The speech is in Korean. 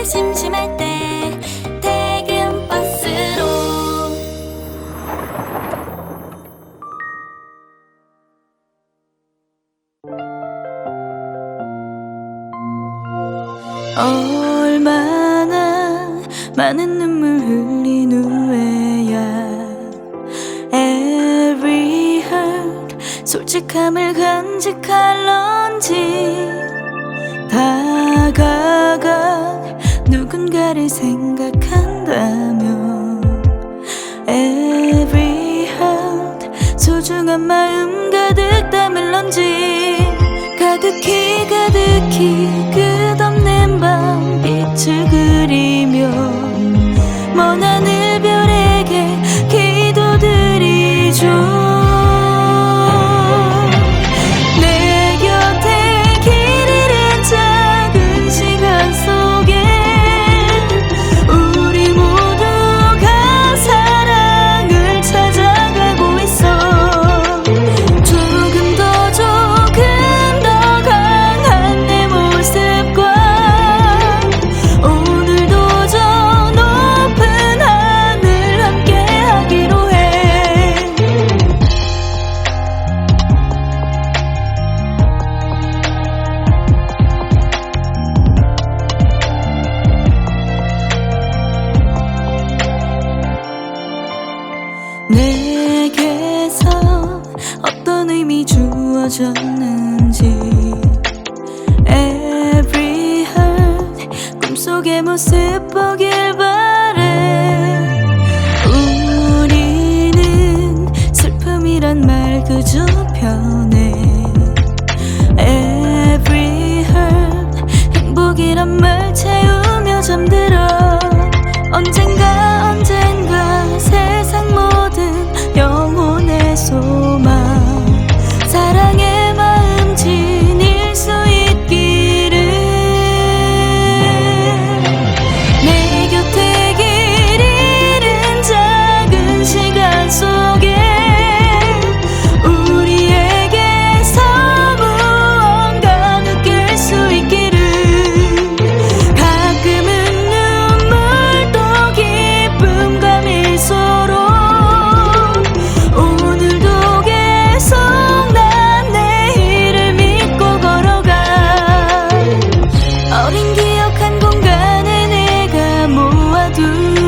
가득 심심할 때 퇴근 버스로. 얼마나 많은 눈물 흘린 후에야 Every hurt 솔직함을 간직할런지 다가가 누군가를 생각한다면 Every heart 소중한 마음 가득 담을 런지 가득히 가득히 끝없는 밤 빛을 그리 무너졌는지 Every heart 꿈속의 모습 보길 바래. 우리는 슬픔이란 말 그저 변해. Every heart 행복이란 말 채우며 잠들어. 언젠가 do.